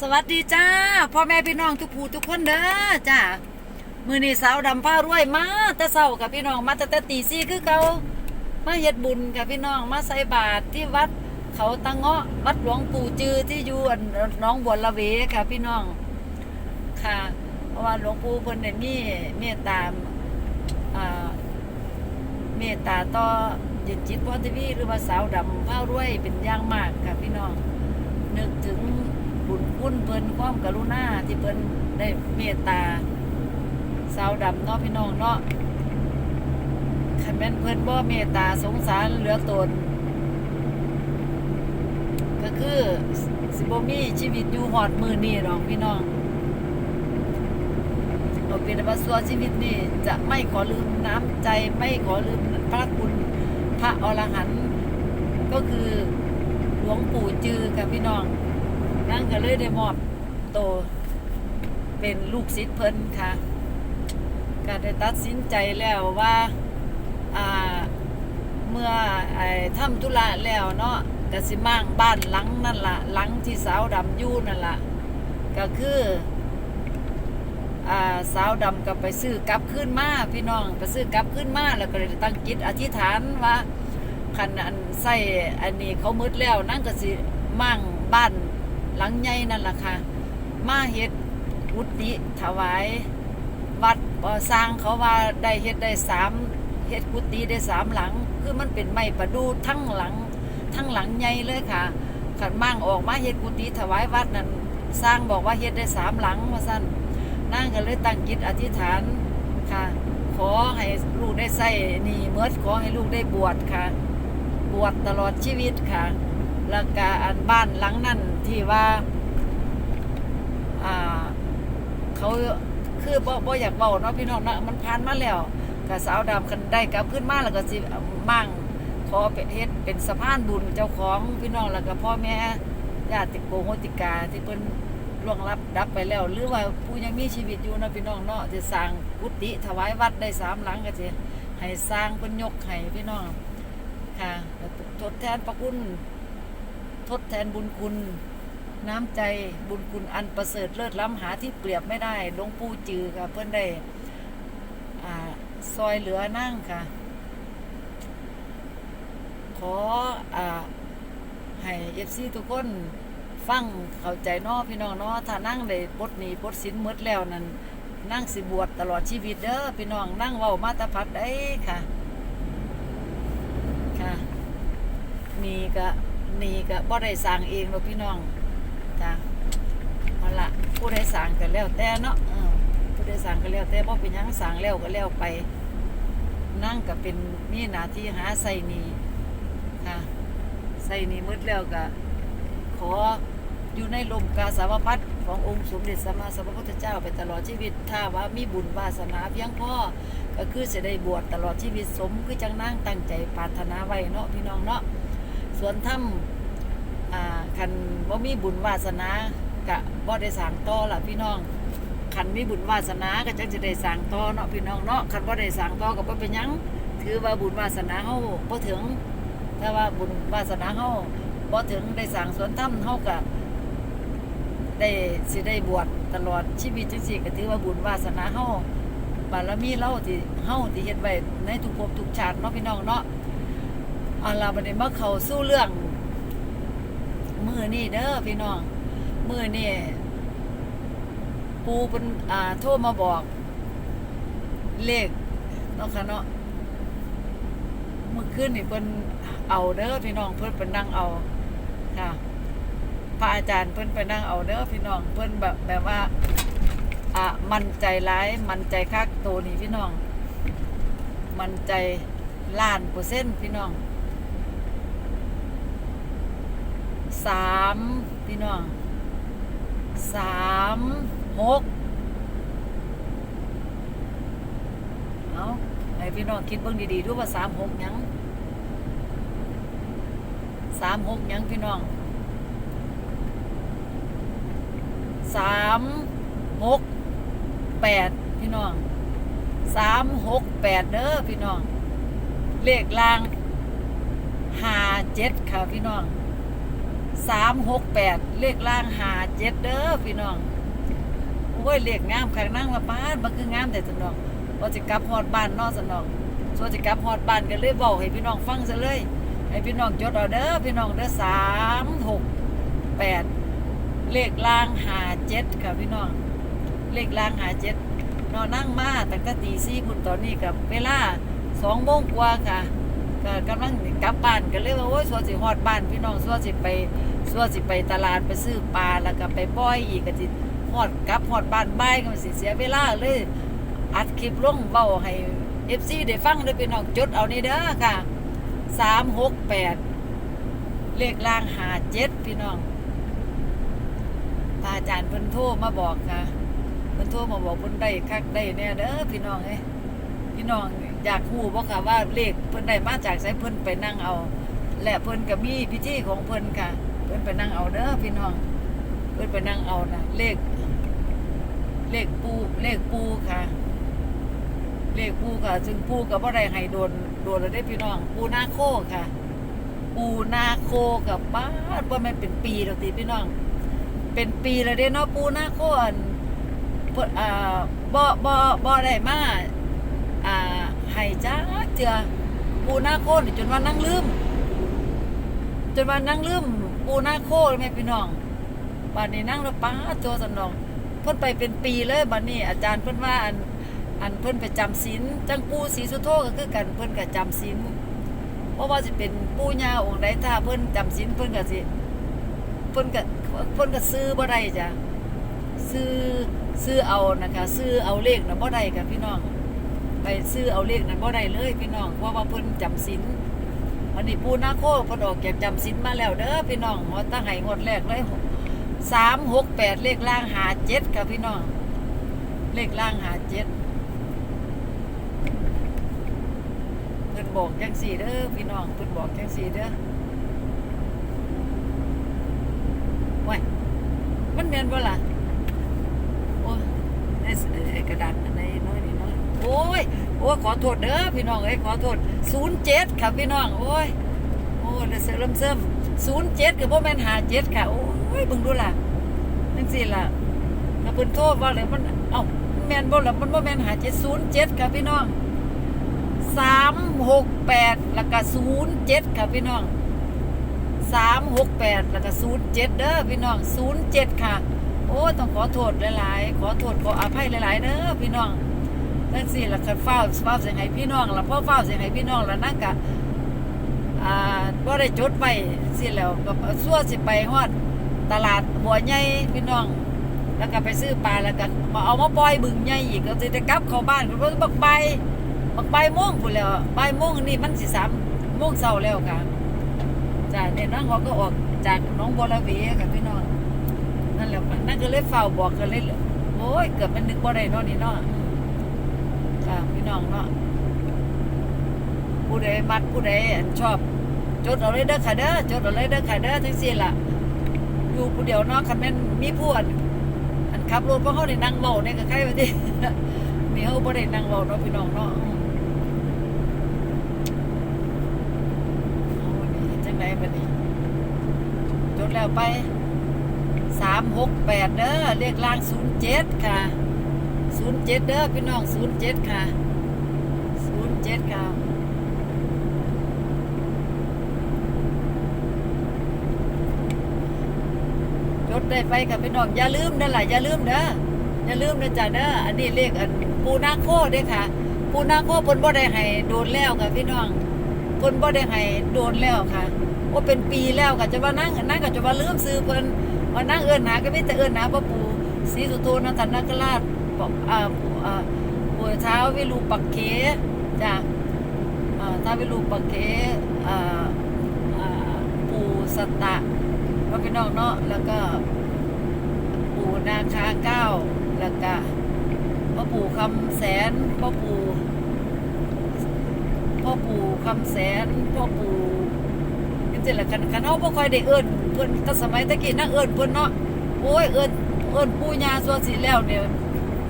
สวัสดีจ้าพ่อแม่พี่น้องทุกผู้ทุกคนเด้อจ้ามือนี้สาวดำผ้ารวยมาแต่เศร้ากับพี่น้องมาแต่แต่ตีสี่คือเขามาเฮ็ดบุญกับพี่น้องมาใส่บาตรที่วัดเขาตังเงาะวัดหลวงปู่จือที่อยู่อันน้องบัวละเวค่ะ พี่น้องค่ะ เพราะว่าหลวงปู่เพิ่นได้มีเมตตาเมตตาต่อเย็นจิตพรทีวีหรือว่าสาวดำผ้ารวยเป็นอย่างมากค่ะพี่น้องนึกถึง บุญคุณเพิ่นความกรุณาที่เพิ่นได้เมตตาสาวดำเนาะพี่น้องเนาะคันแม่นเพิ่นบ่เมตตาสงสารเหลือตน ก็คือสิบ่มีชีวิตอยู่ฮอดมือนี้หรอกพี่น้องเอาเป็นว่าส่วนชีวิตนี้จะไม่ขอลืมน้ำใจไม่ขอลืมพระคุณพระอรหันต์ก็คือหลวงปู่จือกับพี่น้อง นั่งก็เลยได้มอบโตเป็นลูกศิษย์เพิ่นค่ะก็ได้ตัดสินใจแล้วว่าอ่าเมื่อไอ้ทำธุระแล้วเนาะก็สิมั่างบ้านหลังนั่นละหลังที่สาวดำอยู่นั่นละก็คืออ่าสาวดำก็ไปซื้อกลับขึ้นมาพี่น้องไปซื้อกลับขึ้นมาแล้วก็เลยตั้งจิตอธิษฐานว่าคันอันใส่อันนี้เขามืดแล้วนั่งก็สิมั่งบ้าน หลังใหญ่นั่นแหละค่ะ มาเฮ็ดกุฏิถวาย วัดบ่สร้างเขาว่าได้เฮ็ดได้สามเฮ็ดกุฏิได้สามหลัง คือมันเป็นไม้ประดูทั้งหลัง ทั้งหลังใหญ่เลยค่ะขันมั่งออกมาเฮ็ดกุฏิถวายวัดนั้นสร้างบอกว่าเฮ็ดได้สามหลังว่าซั่นนั่งก็เลยตั้งจิตอธิษฐานค่ะ ขอให้ลูกได้ใส่นี่เมื่อขอให้ลูกได้บวชค่ะ บวชตลอดชีวิตค่ะ แล้วก็อันบ้านหลังนั่นที่ว่าอ่า เขาคือบ่บ่อยากเบาเนาะพี่น้องเนาะมันผ่านมาแล้วกับสาวดำคันได้กับขึ้นมาแล้วก็สิมั่งขอไปเฮ็ดเป็นสะพานบุญเจ้าของพี่น้องแล้วก็พ่อแม่ญาติโกโหติกาที่เพิ่นล่วงลับดับไปแล้ว หรือว่าผู้ยังมีชีวิตอยู่เนาะพี่น้องเนาะที่สร้างกุฏิถวายวัดได้สามหลังก็สิให้สร้างเพิ่นยกให้พี่น้องค่ะทดแทนพระคุณ ทดแทนบุญคุณน้ำใจบุญคุณอันประเสริฐเลิศล้ำหาที่เปรียบไม่ได้หลวงปู่จือค่ะ เพื่อนได้อ่าซอยเหลือนั่งค่ะ ขออ่าให้เอฟซีทุกคนฟังเข้าใจเนอพี่น้องเนาะถ้านั่งได้ปดหนี้ปดสินหมดแล้วนั่นนั่งสิบวชตลอดชีวิตเด้อพี่น้องนั่งเว้ามาตาพัดได้ค่ะ ค่ะนี่ก็ นี่ก็บ่ได้สร้างเองหรอกพี่น้องจ้ะเอาละผู้ใดสร้างก็แล้วแต่เนาะผู้ใดสร้างก็แล้วแต่บ่เป็นหยังสร้างแล้วก็แล้วไป นั่งก็เป็นมีหน้าที่หาใส่นี่ค่ะใส่นี่หมดแล้วก็ขออยู่ในลมกาสาวพัดขององค์สมเด็จสัมมาสัมพุทธเจ้าไปตลอดชีวิต ถ้าว่ามีบุญวาสนาเพียงพอก็คือจะได้บวชตลอดชีวิตสมคือจังนั่งตั้งใจปรารถนาไว้เนาะพี่น้องเนาะ สวนถ้ำอ่าคันบ่มีบุญวาสนากะบ่ได้สร้างต่อล่ะพี่น้องคันมีบุญวาสนาก็จังจะได้สร้างต่อเนาะพี่น้องเนาะคันบ่ได้สร้างต่อก็บ่เป็นหยังถือว่าบุญวาสนาเฮาบ่ถึงถ้าว่าบุญวาสนาเฮาบ่ถึงได้สร้างสวนถ้ำเฮาก็ได้สิได้บวชตลอดชีวิตจังซี่ก็ถือว่าบุญวาสนาเฮาบารมีเราที่เฮาที่เฮ็ดไว้ในทุกภพทุกชาติเนาะพี่น้องเนาะ เอาล่ะบัดนี้มาเขาสู้เรื่อง มือนี่เด้อพี่น้อง มือนี่ปูเป็นอ่า โทรมาบอก เลขเนาะค่ะเนาะมื่อคืนนี่เพิ่นเอาเด้อพี่น้องเพิ่นไปนั่งเอาค่ะพระอาจารย์เพิ่นไปนั่งเอาเด้อพี่น้องเพิ่นแบบแบบว่าอะมันใจร้ายมันใจคักโตนี่พี่น้อง มันใจล้านเปอร์เซ็นต์พี่น้อง สามพี่น้องสามหกเอาให้พี่น้องคิดเบิ่งดีๆดูว่าสามหกยังสามหกยังพี่น้องสามหกแปดพี่น้องสามหกแปดเด้อพี่น้อง เลขล่างห้าเจ็ดค่ะพี่น้อง สามหกแปดเลขล่างหาเจ็ดเด้อพี่น้องโอ้ยเลขงามขางนั่งละป้านมันคืองามแต่สนองว่าจะกลับฮอดบ้านนอกสนองส่วนจะกลับฮอดบ้านกันเลยบอกให้พี่น้องฟังซะเลย ให้พี่น้องจดเอาเด้อพี่น้องเด้อสามหกแปดเลขล่างหาเจ็ดค่ะพี่น้อง เลขล่างหาเจ็ดนอนนั่งมาตั้งแต่ตีสี่คุณตอนนี้กับเวลาสองโมงกว่าค่ะ ก็กำลังกลับบ้านกันเลยว่าโอ้ยสัวสิฮอดบ้าน พี่น้องสัวสิไปสัวสิไปตลาดไปซื้อปลาแล้วก็ไปป้อยอีกก็สิฮอดกลับฮอดบ้านบ่ายก็สิเสียเวลาเลยอัดคลิปลงเบาให้ FC ได้ฟังด้อพี่น้องจดเอานี่เด้อค่ะสามหกแปดเลขล่างหาเจ็ดพี่น้องพระอาจารย์เพิ่นโทรมาบอกค่ะเพิ่นโทรมาบอกเพิ่นได้คักได้แน่เด้อพี่น้องเอ้ยพี่น้อง อยากฮู้บ่ค่ะว่าเลขเพิ่นได้มาจากไสเพิ่นไปนั่งเอา และเพิ่นก็มีพิธีของเพิ่นค่ะ เพิ่นไปนั่งเอาเด้อพี่น้อง เพิ่นไปนั่งเอานะเลข เลขปูเลขปูค่ะ เลขปูค่ะ ซึ่งปูก็บ่ได้ให้โดนโดนแล้วได้พี่น้อง ปูนาโคค่ะ ปูนาโคกับป้าดบ่แม่นเป็นปีดอกติพี่น้อง เป็นปีแล้วเด้เนาะปูนาโคอันเพิ่นอ่าบ่บ่บ่ได้มาอ่า ให้จ้าเจือปูหน้าโคนี่จนว่านั่งลืม จนว่านั่งลืมปูหน้าโคเลยแม่พี่น้องบัดนี้นั่งแล้วป้าดโจสนอง เพิ่นไปเป็นปีเลยบัดนี้อาจารย์เพิ่นว่าอันอันเพิ่นไปจำศีลจังปู่ศรีสุโธก็คือกันเพิ่นก็จำศีลเพราะว่าสิเป็นปู่ย่าองค์ใดถ้าเพิ่นจำศีลเพิ่นก็สิเพิ่นก็เพิ่นก็ซื้อบ่ได้จ้ะซื้อซื้อเอานะคะ ซื้อเอาเลขนะบ่ได้ค่ะพี่น้อง ไปซื้อเอาเลขนั้นบ่ได้เลยพี่น้องเพราะว่าเพิ่นจำศีลวันนี้ปูนาโคเพิ่นออกจากจำศีลมาแล้วเด้อพี่น้องหัวตั้งให้งวดแรกเลยสามหกแปดเลขล่างหาเจ็ดค่ะพี่น้อง เลขล่างหาเจ็ดเพิ่นบอกจังสี่เด้อพี่น้องเพิ่นบอกจังสี่เด้อว้ยมันแม่นบ่ล่ะโอ้ยกระดาษอันไหนน้อยนี่น้อย โอ้ยโอ้ยขอโทษเด้อพี่น้องเอ้ยขอโทษศูนย์เจ็ดค่ะพี่น้องโอ้ยโอ้ยเดี๋ยเสริมเสริมศูนย์เจ็ดคือพ่แม่นหาเจ็ดค่ะโอ้ยเบิ่งดูล่ะนั่นสิล่ะถ้าเพิ่นโทษว่าเลยมันเอ้าแมนบ่ล่ะมันบ่แม่นหาเจ็ดศูนย์เจ็ดค่ะพี่น้องสามหกแปดแล้วก็ศูนย์เจ็ดค่ะพี่น้องสามหกแปดแล้วก็ศูนย์เจ็ดเด้อพี่น้องศูนย์เจ็ดค่ะ โอ้ต้องขอโทษหลาย ๆ ขอโทษขออภัยหลาย ๆเด้อพี่น้อง นั่นสิละคันเฝ้าเฝ้าเสียงให้พี่น้องละพ่อเฝ้าเสียงให้พี่น้องแล้วนั่นกะอ่าบ่ได้จดไปสิแล้วก็ซั่วสิไปฮอดตลาดบัวใหญ่พี่น้อง แล้วก็ไปซื้อปลาแล้วก็มาเอามาปล่อยบึงใหญ่อีกก็สิได้กลับเข้าบ้านก็บักใบบักใบายโมงพุ่นแล้วใบายโมงนี่มันสิ3โมม่วงเช้าแล้วค่ะจ้ะเนี่ยน้องเขาก็ออกจากน้องบัวระเวค่ะพี่น้องนั่นแหละนั่นก็เลยเฝ้าบอกกันเลยโอ้ยเกือบเป็นนึกบ่ได้เนาะนี่เนาะ ค่ะพี่น้องเนาะผู้ใดมักผู้ใดชอบ จดเอาเลยเด้อค่ะเด้อจดเอาเลยเด้อค่ะเด้อทั้งสิ้นล่ะ อยู่ผู้เดียวเนาะคันแม่นมีผู้อันอันขับรถเพราะเขาได้นั่งเว้าเนี่ยก็ใครว่าติมีเฮาบ่ได้นั่งเว้าเนาะพี่น้องเนาะอืมเอานี่จังไดบัดนี้จดแล้วไปสามหกแปดเด้อเลขล่างศูนย์เจ็ดค่ะ ศูนย์เจ็ดเด้อพี่น้องศูนย์เจ็ดค่ะศูนย์เจ็ดค่ะจดได้ไปกับพี่น้องอย่าลืมนั่นแหละอย่าลืมเด้ออย่าลืมนะจ๊ะเด้ออันนี้เลขอันปูนาโคเด้อค่ะ ปูนาโคเพิ่นบ่ได้ให้โดนแล้วค่ะพี่น้องเพิ่นบ่ได้ให้โดนแล้วค่ะว่าเป็นปีแล้วก็จะว่านั่งนั่งก็จะว่าลืมซื้อเพิ่นมานั่งเอิ้นหาก็มีแต่เอิ้นหาพระปู่ศรีสุโธนันทนาคราช บอกอ่าปู่อ่าปูเท้าวิรูปักเขจ้ะอ่าท้าวิรูปักเขอ่าอ่าปู่สตะก็พี่น้องเนาะแล้วก็ปู่นาคาเก้าแล้วก็พ่อปู่คำแสนพ่อปู่พ่อปู่คำแสนพ่อปู่จริงๆแล้วคันคันเฮาบ่ค่อยได้เอิ้นเพิ่นแต่สมัยตะกี้นักเอิ้นเพิ่นเนาะโอ้ยเอิ้นเอิ้นปู่ย่าส่วนสิแล้วเนี่ย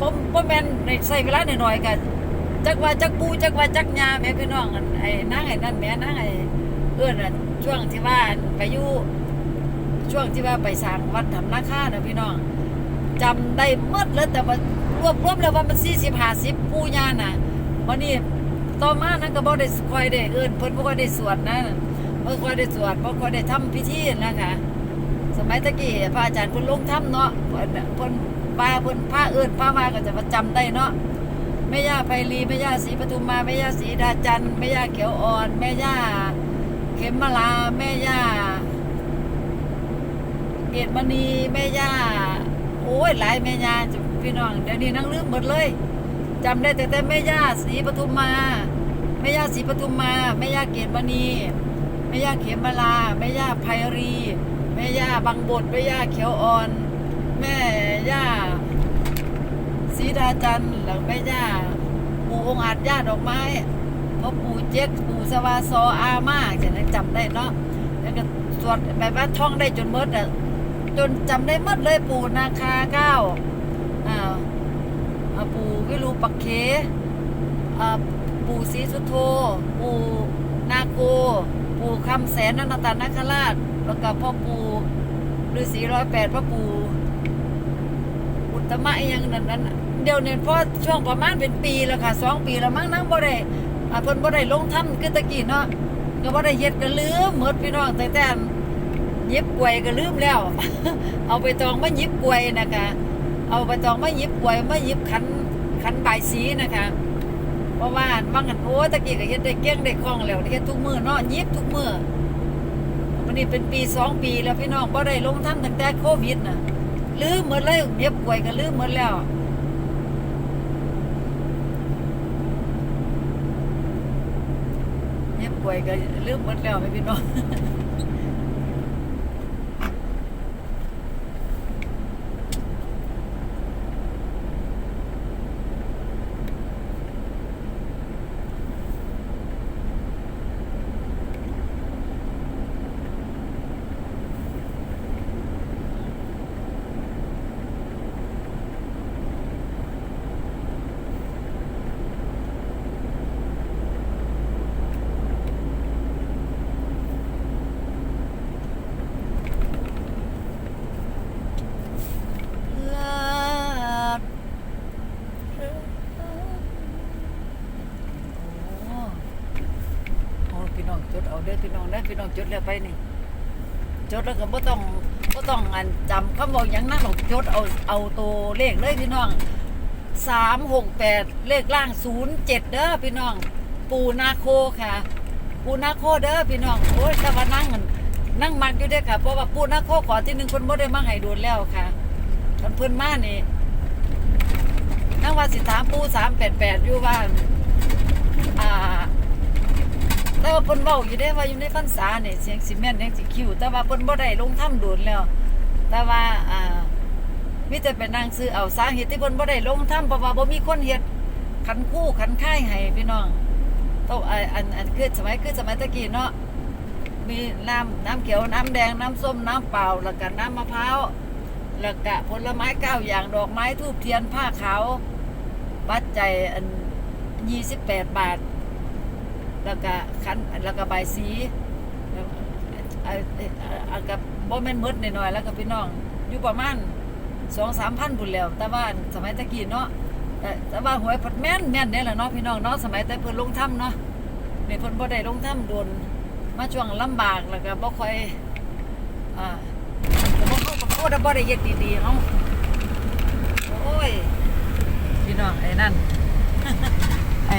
บ่บ่แม่นในใช้เวลาน้อยๆกันจักว่าจักปูจักว่าจักยาแม่พี่น้องอันไอ้นางไอ้นั่นแม่นางไอ้เอิ้นน่ะช่วงที่ว่าไปอยู่ช่วงที่ว่าไปสร้างวัดทำนาคานะพี่น้องจำได้หมดเลยแต่ว่ารวบรวมแล้วว่ามันสี่สิบห้าสิบปูยาน่ะวันนี้ต่อมานั้นก็บ่ได้คอยได้เอิ้นเพิ่นบ่ค่อยได้สวดนะบ่ค่อยได้สวดบ่ค่อยได้ทำพิธีนะคะสมัยตะกี้พระอาจารย์เพิ่นลงถ้ำเนาะเพิ่นเพิ่น ปาเพิ่นพาเอิ้นพามาก็จะประจำได้เนาะแม่ย่าไพลีแม่ย่าศรีปทุมมาแม่ย่าศรีดาจันแม่ย่าเขียวอ่อนแม่ย่าเข็มมาลาแม่ย่าเกตมณีแม่ย่าโอ้ยหลายแม่ย่าจุพี่น้องเดี๋ยวนี้นั่งลืมหมดเลยจำได้แต่แต่แม่ย่าศรีปทุมมาแม่ย่าศรีปทุมมาแม่ย่าเกตมณีแม่ย่าเข็มมาลาแม่ย่าไพรีแม่ย่าบางบดแม่ย่าเขียวอ่อน ม่ย่าศรีดาจันทร์แล้วแม่ย่าปู่องอาจย่าดอกไม้พ่อปู่เจ็ดปู่สวาซออามาจะนั้นจำได้เนาะแล้วก็สวดแบบว่าท่องได้จนหมดอะจนจำได้หมดเลยปู่นาคาเก้าอ่าปู่วิรูปักเขอ่าปู่ศรีสุโธปู่นาโกปู่คำแสนนันตานาคราชแล้วก็พ่อปู่ฤาษีร้อยแปดพ่อปู่ อุตตมะอีหยังนั้นนั้นเดี๋ยวเนี่ยพอช่วงประมาณเป็นปีแล้วค่ะสองปีแล้วมั้งนั่งบ่ได้อ่าเพิ่นบ่ได้ลงถ้ำคือตะกี้เนาะก็บ่ได้เฮ็ดก็ลืมหมดพี่น้องแต่แต่ยิบกวยก็ลืมแล้ว เอาไปตองมายิบกวยนะคะ เอาไปตองมายิบกวยมายิบขันขันใบายสีนะคะเพราะว่าบางอันโอ้ตะกี้ก็เฮ็ดได้เก่งได้คล่องแล้วเฮ็ดทุกมือเนาะยิบทุกมือวันนี้เป็นปีสองปีแล้วพี่น้องบ่ได้ลงทำตั้งแต่โควิดน่ะ ลืมหมดเลยเย็บป่วยก็ลืมหมดแล้วเย็บป่วยก็ลืมหมดแล้วไม่พี่น้อง ลาดโอ้โอ้พี่น้องจดเอาเด้อพี่น้องได้อพี่น้องจดแล้วไปนี่จดแล้วก็บ่ต้องบ่ต้องอันจำคำบอกอย่างนั้นหรอกจดเอาเอาตัวเลขเลยพี่น้องสามหกแปดเลขล่างศูนย์เจ็ดเด้อพี่น้อง ปูนาโคค่ะ ปูนาโคเด้อพี่น้องโอ้ยแต่ว่านั่งนั่งมักอยู่เด้อค่ะ เพราะว่าปูนาโคขอที่หนึ่งคนบ่ได้มาให้ดูแล้วค่ะคนเพิ่นมานี่นั่งว่าสิถามปูสามแปดแปดอยู่ว่าอ่า แต่ว่าเพิ่นเว้าอยู่ได้ว่าอยู่ในพรรษาเนี่ยเสียงซีเมนต์ยังสิคิว แต่ว่าเพิ่นบ่ได้ลงถ้ำโดนแล้ว แต่ว่าอ่ามีแต่ไปนั่งซื้อเอาสาเหตุที่เพิ่นบ่ได้ลงถ้ำเพราะว่าบ่มีคนเฮ็ดขันคู่ขันค่ายให้พี่น้องต้องอันอันอันคือสมัยคือสมัยตะกี้เนาะมีน้ำน้ำเขียวน้ำแดงน้ำส้มน้ำเปล่าแล้วก็น้ำมะพร้าวแล้วก็ผลไม้เก้าอย่างดอกไม้ทูบเทียนผ้าขาวปัจจัยอัน28บาท แล้วก็คันแล้วก็ใบายสีแล้วเอากับบ่แม่นมดหน่อยๆแล้วก็พี่น้องอยู่ประมาณสองสามพันบุญแล้ว แต่ว่าสมัยตะกี้เนาะแต่ว่าหวยพัดแม่นแม่นเนี่ยแหละเนาะพี่น้องเนาะสมัยแต่เพิ่นลงถ้ำเนาะนี่เพิ่นบ่ได้ลงถ้ำโดนมาช่วงลำบากแล้วก็บ่ค่อยอ่าบ่เข้ากับโคตรบ่ได้เฮ็ดดีๆเฮาโอ้ยพี่น้องไอ้นั่นไอ